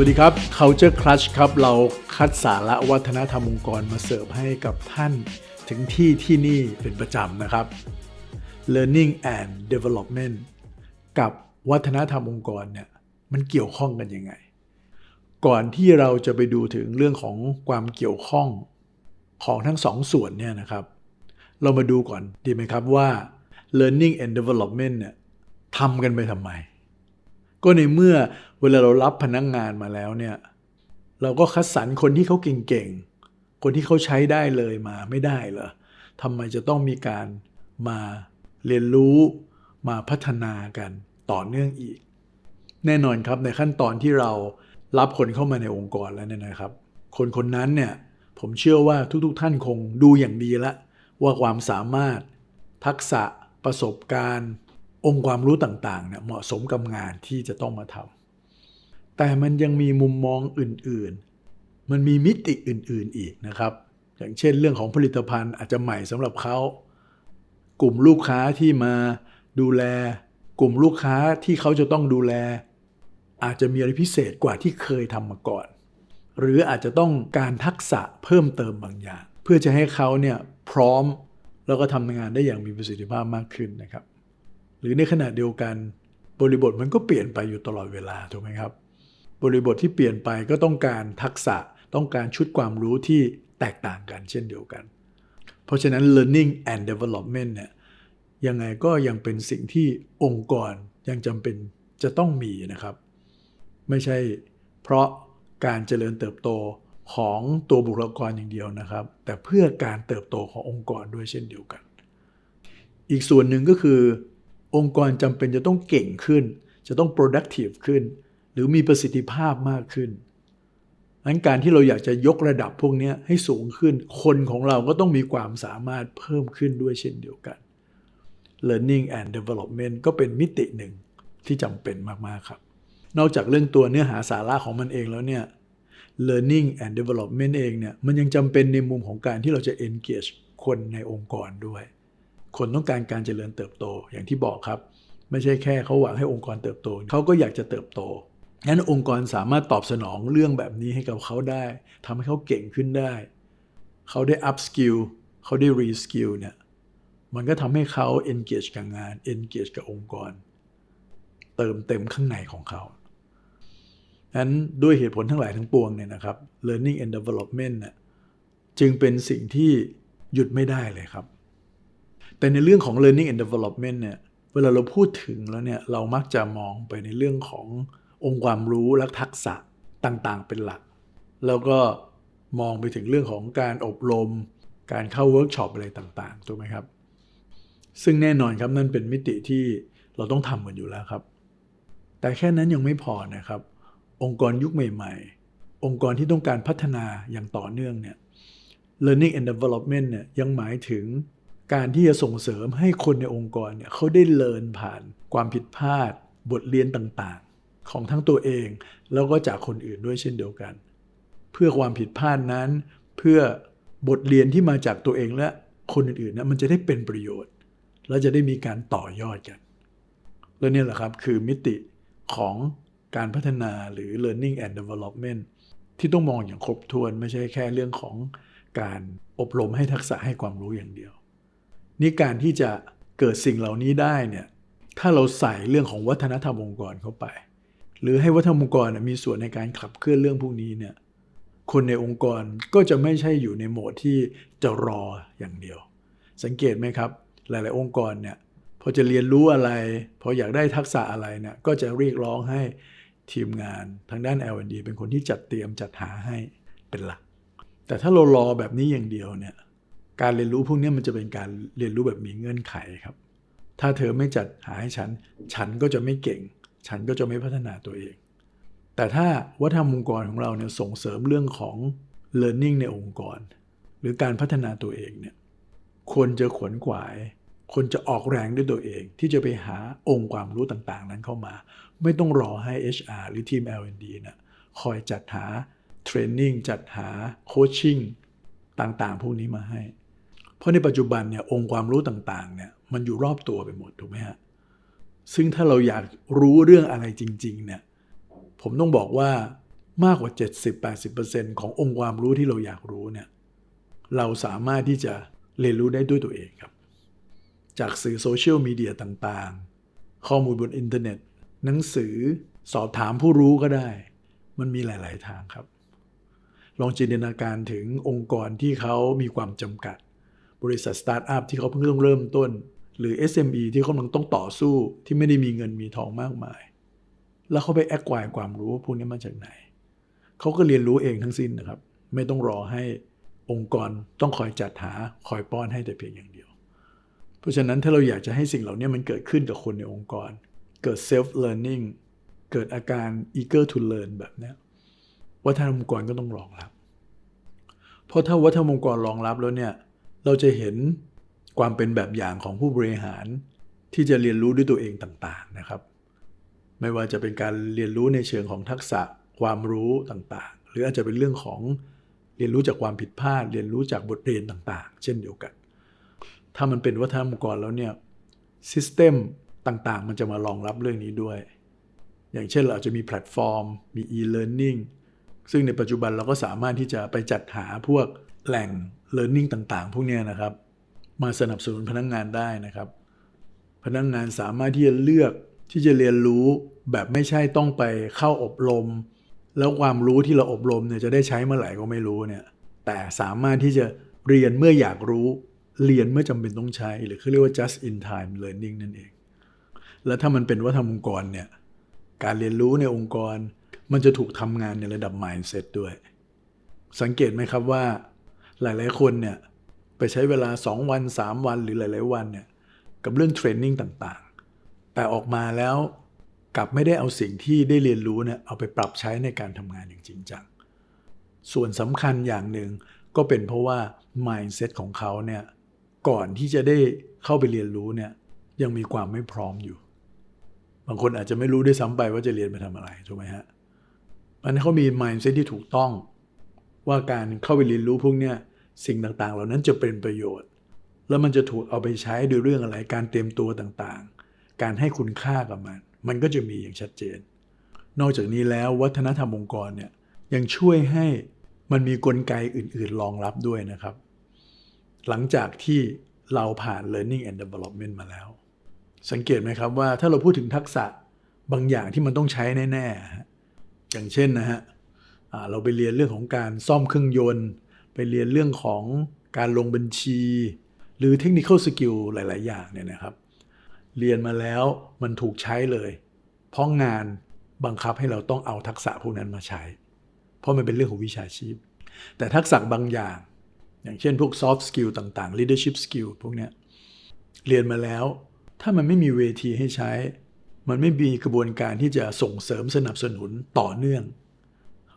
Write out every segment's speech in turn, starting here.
วัสดีครับ Culture Clutch ครับ เราคัดสาระวัฒนธรรมองค์กรมาเสิร์ฟให้กับท่านถึงที่ที่นี่เป็นประจำนะครับ Learning and Development กับวัฒนธรรมองค์กรเนี่ยมันเกี่ยวข้องกันยังไง ก่อนที่เราจะไปดูถึงเรื่องของความเกี่ยวข้องของทั้งสองส่วนเนี่ยนะครับ เรามาดูก่อนดีไหมครับว่า learning and development เนี่ยทำกันไปทำไม ก็ในเมื่อเวลาเรารับพนักงงานมาแล้วเนี่ย เราก็คัดสรรคนที่เขาเก่งๆ คนที่เขาใช้ได้เลยมาไม่ได้เหรอทำไมจะต้องมีการมาเรียนรู้มาพัฒนากันต่อเนื่องอีก แน่นอนครับในขั้นตอนที่เรารับคนเข้ามาในองค์กรแล้วเนี่ยนะครับ คนคนนั้นเนี่ยผมเชื่อว่าทุกๆ ท่านคงดูอย่างดีละว่าความสามารถ ทักษะประสบการณ์ องค์ความรู้ต่างๆเนี่ยเหมาะสมกับงานที่จะต้องมาทำแต่มันยังมีมุมมองอื่นๆ มันมีมิติอื่นๆอีกนะครับ อย่างเช่นเรื่องของผลิตภัณฑ์อาจจะใหม่สำหรับเขากลุ่มลูกค้าที่มาดูแล กลุ่มลูกค้าที่เขาจะต้องดูแล อาจจะมีอะไรพิเศษกว่าที่เคยทำมาก่อน หรืออาจจะต้องการทักษะเพิ่มเติมบางอย่าง เพื่อจะให้เขาเนี่ยพร้อมแล้วก็ทำงานได้อย่างมีประสิทธิภาพมากขึ้นนะครับ หรือในขณะเดียวกัน บริบทมันก็เปลี่ยนไปอยู่ตลอดเวลาถูกไหมครับ บริบทที่เปลี่ยนไปก็ต้องการทักษะต้องการชุดความรู้ที่แตกต่างกันเช่นเดียวกัน เพราะฉะนั้น learning and development เนี่ยยังไงก็ยังเป็นสิ่งที่องค์กรยังจำเป็นจะต้องมีนะครับ ไม่ใช่เพราะการเจริญเติบโตของตัวบุคลากรอย่างเดียวนะครับ แต่เพื่อการเติบโตขององค์กรด้วยเช่นเดียวกัน อีกส่วนหนึ่งก็คือ องค์กรจำเป็นจะต้องเก่งขึ้น จะต้อง productive ขึ้น หรือมีประสิทธิภาพมากขึ้นงั้นการที่เราอยากจะยกระดับพวกนี้ให้สูงขึ้น คนของเราก็ต้องมีความสามารถเพิ่มขึ้นด้วยเช่นเดียวกัน learning and development ก็เป็นมิติหนึ่งที่จำเป็นมากๆครับ นอกจากเรื่องตัวเนื้อหาสาระของมันเองแล้วเนี่ย learning and development เองเนี่ยมันยังจำเป็นในมุมของการที่เราจะ engage คนในองค์กรด้วย คนต้องการการเจริญเติบโตอย่างที่บอกครับ ไม่ใช่แค่เขาหวังให้องค์กรเติบโตเขาก็อยากจะเติบโตงั้นองค์กรสามารถตอบสนองเรื่องแบบนี้ให้กับเขาได้ทำให้เขาเก่งขึ้นได้ เขาได้ up skill เขาได้ re skill เนี่ยมันก็ทำให้เขา engage กับงาน engage กับองค์กร เติมเต็มข้างในของเขานั้นด้วยเหตุผลทั้งหลายทั้งปวงเนี่ยนะครับ learning and development เนี่ยจึงเป็นสิ่งที่หยุดไม่ได้เลยครับ แต่ในเรื่องของ learning and development เนี่ยเวลาเราพูดถึงแล้วเนี่ยเรามักจะมองไปในเรื่องขององค์ความรู้และทักษะต่างๆ เป็นหลัก แล้วก็มองไปถึงเรื่องของการอบรม การเข้าเวิร์กช็อปอะไรต่างๆถูกไหมครับ ซึ่งแน่นอนครับนั่นเป็นมิติที่เราต้องทำกันอยู่แล้วครับ แต่แค่นั้นยังไม่พอนะครับ องค์กรยุคใหม่ ๆ องค์กรที่ต้องการพัฒนาอย่างต่อเนื่องเนี่ย learning and development เนี่ยยังหมายถึง การที่จะส่งเสริมให้คนในองค์กรเนี่ยเขาได้เรียนผ่านความผิดพลาด บทเรียนต่างๆ ของทั้งตัวเอง แล้วก็จากคนอื่นด้วยเช่นเดียวกัน เพื่อความผิดพลาดนั้น เพื่อบทเรียนที่มาจากตัวเองและคนอื่นๆนะมันจะได้เป็นประโยชน์ และจะได้มีการต่อยอดกัน และนี่แหละครับคือมิติของการพัฒนาหรือ learning and development ที่ต้องมองอย่างครบถ้วนไม่ใช่แค่เรื่องของการอบรมให้ทักษะให้ความรู้อย่างเดียว นี่การที่จะเกิดสิ่งเหล่านี้ได้เนี่ยถ้าเราใส่เรื่องของวัฒนธรรมองค์กรเข้าไป หรือให้วัฒนธรรมองค์กรมีส่วนในการขับเคลื่อนเรื่องพวกนี้เนี่ยคนในองค์กรก็จะไม่ใช่อยู่ในโหมดที่จะรออย่างเดียว สังเกตไหมครับ หลาย ๆ องค์กรเนี่ยพอจะเรียนรู้อะไร พออยากได้ทักษะอะไรเนี่ยก็จะเรียกร้องให้ทีมงานทางด้าน L&D เป็นคนที่จัดเตรียมจัดหาให้เป็นหลัก แต่ถ้าเรารอแบบนี้อย่างเดียวเนี่ย การเรียนรู้พวกนี้มันจะเป็นการเรียนรู้แบบมีเงื่อนไขครับ ถ้าเธอไม่จัดหาให้ฉัน ฉันก็จะไม่เก่ง ฉันก็จะไม่พัฒนาตัวเอง แต่ถ้าวัฒนธรรมองค์กรของเราเนี่ยส่งเสริมเรื่องของ learning ในองค์กร หรือการพัฒนาตัวเองเนี่ย คนจะขวนขวาย คนจะออกแรงด้วยตัวเอง ที่จะไปหาองค์ความรู้ต่างๆ นั้นเข้ามา ไม่ต้องรอให้ HR หรือทีม L&D นะคอยจัดหาเทรนนิ่งจัดหาโคชชิ่งต่างๆ พวกนี้มาให้ เพราะในปัจจุบันเนี่ยองค์ความรู้ต่างๆเนี่ยมันอยู่รอบตัวไปหมดถูกไหมฮะซึ่งถ้าเราอยากรู้เรื่องอะไรจริงๆเนี่ยผมต้องบอกว่ามากกว่า 70-80%ขององค์ความรู้ที่เราอยากรู้เนี่ยเราสามารถที่จะเรียนรู้ได้ด้วยตัวเองครับ จากสื่อโซเชียลมีเดียต่างๆ ข้อมูลบนอินเทอร์เน็ต หนังสือสอบถามผู้รู้ก็ได้ มันมีหลาย ๆ ทางครับ ลองจินตนาการถึงองค์กรที่เขามีความจำกัด บริษัทสตาร์ทอัพที่เขาเพิ่งต้องเริ่มต้น หรือ SME ที่เขากำลังต้องต่อสู้ที่ไม่ได้มีเงินมีทองมากมาย แล้วเขาไปแอคควายความรู้พวกนี้มาจากไหน เขาก็เรียนรู้เองทั้งสิ้นนะครับ ไม่ต้องรอให้องค์กรต้องคอยจัดหาคอยป้อนให้แต่เพียงอย่างเดียว เพราะฉะนั้นถ้าเราอยากจะให้สิ่งเหล่านี้มันเกิดขึ้นกับคนในองค์กร เกิด self learning เกิดอาการ eager to learn แบบนี้วัฒนธรรมองค์กรก็ต้องรองรับ เพราะถ้าวัฒนธรรมองค์กรรองรับแล้วเนี่ย เราจะเห็นความเป็นแบบอย่างของผู้บริหารที่จะเรียนรู้ด้วยตัวเองต่างๆนะครับ ไม่ว่าจะเป็นการเรียนรู้ในเชิงของทักษะความรู้ต่างๆ หรืออาจจะเป็นเรื่องของเรียนรู้จากความผิดพลาด เรียนรู้จากบทเรียนต่างๆ เช่นเดียวกัน ถ้ามันเป็นวัฒนธรรมองค์กรแล้วเนี่ยซิสเต็มต่างๆ มันจะมารองรับเรื่องนี้ด้วย อย่างเช่นเราอาจจะมีแพลตฟอร์ม มี e-learning ซึ่งในปัจจุบันเราก็สามารถที่จะไปจัดหาพวก แหล่ง learning ต่างๆ พวกนี้นะครับ มาสนับสนุนพนักงงานได้นะครับ พนักงงานสามารถที่จะเลือกที่จะเรียนรู้แบบไม่ใช่ต้องไปเข้าอบรม แล้วความรู้ที่เราอบรมเนี่ยจะได้ใช้เมื่อไหร่ก็ไม่รู้เนี่ยแต่สามารถที่จะเรียนเมื่ออยากรู้เรียนเมื่อจำเป็นต้องใช้ หรือเขาเรียกว่า just in time learning นั่นเอง แล้วถ้ามันเป็นวัฒนธรรมองค์กรเนี่ยการเรียนรู้ในองค์กร มันจะถูกทำงานในระดับ mindset ด้วย สังเกตไหมครับว่า หลายๆคนเนี่ยไปใช้เวลา 2 วัน 3 วันหรือหลาย ๆ วันเนี่ยกับเรื่องเทรนนิ่งต่างๆ แต่ออกมาแล้วกลับไม่ได้เอาสิ่งที่ได้เรียนรู้เนี่ยเอาไปปรับใช้ในการทำงานอย่างจริงจัง ส่วนสำคัญอย่างหนึ่งก็เป็นเพราะว่า mindset ของเขาเนี่ยก่อนที่จะได้เข้าไปเรียนรู้เนี่ยยังมีความไม่พร้อมอยู่ บางคนอาจจะไม่รู้ด้วยซ้ำไปว่าจะเรียนไปทำอะไรถูกไหมฮะอันนี้เขามี mindset ที่ถูกต้อง ว่าการเข้าไปเรียนรู้พวกเนี้ยสิ่งต่างๆ เหล่านั้นจะเป็นประโยชน์ แล้วมันจะถูกเอาไปใช้ด้วยเรื่องอะไรการเตรียมตัวต่างๆ การให้คุณค่ากับมัน มันก็จะมีอย่างชัดเจน นอกจากนี้แล้ววัฒนธรรมองค์กรเนี่ยยังช่วยให้มันมีกลไกอื่นๆรองรับด้วยนะครับ หลังจากที่เราผ่าน learning and development มาแล้ว สังเกตไหมครับว่าถ้าเราพูดถึงทักษะบางอย่างที่มันต้องใช้แน่ๆ อย่างเช่นนะฮะ เราไปเรียนเรื่องของการซ่อมเครื่องยนต์ ไปเรียนเรื่องของการลงบัญชี หรือเทคนิค s k i l l หลาย ๆ อย่างเนี่ยนะครับ เรียนมาแล้วมันถูกใช้เลย เพราะงานบังคับให้เราต้องเอาทักษะพวกนั้นมาใช้ เพราะมันเป็นเรื่องของวิชาชีพ แต่ทักษะบางอย่าง อย่างเช่นพวก soft skill ต่าง ๆ leadership skill พวกเนี้ยเรียนมาแล้ว ถ้ามันไม่มีเวทีให้ใช้ มันไม่มีกระบวนการที่จะส่งเสริมสนับสนุนต่อเนื่อง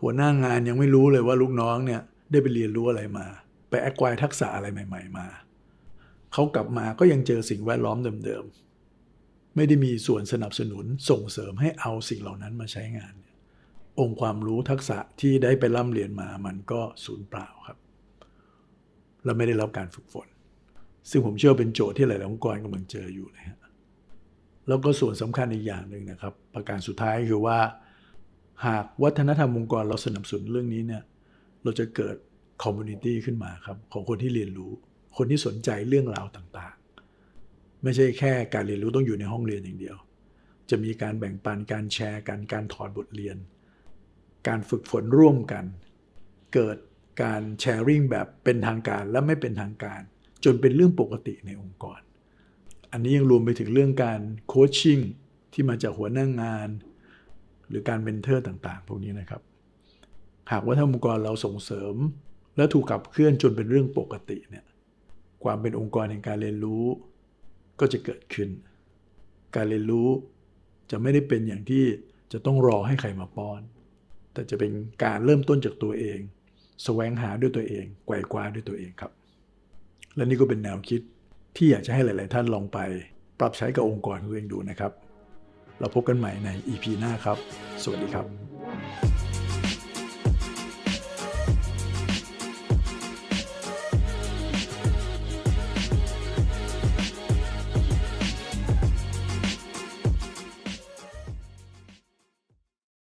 หัวหน้างานยังไม่รู้เลยว่าลูกน้องเนี่ยได้ไปเรียนรู้อะไรมา ไปแอคควายทักษะอะไรใหม่ ๆ มาเขากลับมาก็ยังเจอสิ่งแวดล้อมเดิมๆไม่ได้มีส่วนสนับสนุนส่งเสริมให้เอาสิ่งเหล่านั้นมาใช้งาน องค์ความรู้ทักษะที่ได้ไปร่ำเรียนมามันก็สูญเปล่าครับ และไม่ได้รับการฝึกฝน ซึ่งผมเชื่อเป็นโจทย์ที่หลายองค์กรกำลังเจออยู่เลยฮะแล้วก็ส่วนสำคัญอีกอย่างหนึ่งนะครับ ประการสุดท้ายคือว่า หากวัฒนธรรมองค์กรเราสนับสนุนเรื่องนี้เนี่ยเราจะเกิดคอมมูนิตี้ขึ้นมาครับของคนที่เรียนรู้ คนที่สนใจเรื่องราวต่างๆ ไม่ใช่แค่การเรียนรู้ต้องอยู่ในห้องเรียนอย่างเดียว จะมีการแบ่งปันการแชร์กันการถอดบทเรียน การฝึกฝนร่วมกัน เกิดการแชร์ริ่งแบบเป็นทางการและไม่เป็นทางการ จนเป็นเรื่องปกติในองค์กร อันนี้ยังรวมไปถึงเรื่องการโคชชิ่งที่มาจากหัวหน้างงาน หรือการเมนเทอร์ต่างๆ พวกนี้นะครับ หากว่าถ้าองค์กรเราส่งเสริม และถูกขับเคลื่อนจนเป็นเรื่องปกติเนี่ยความเป็นองค์กรแห่งการเรียนรู้ ก็จะเกิดขึ้น การเรียนรู้จะไม่ได้เป็นอย่างที่จะต้องรอให้ใครมาป้อน แต่จะเป็นการเริ่มต้นจากตัวเองแสวงหาด้วยตัวเอง ไกวกว้าด้วยตัวเองครับ และนี่ก็เป็นแนวคิดที่อยากจะให้หลาย ๆ ท่านลองไป ปรับใช้กับองค์กรของตัวเองดูนะครับ เราพบกันใหม่ใน EP หน้าครับ สวัสดีครับ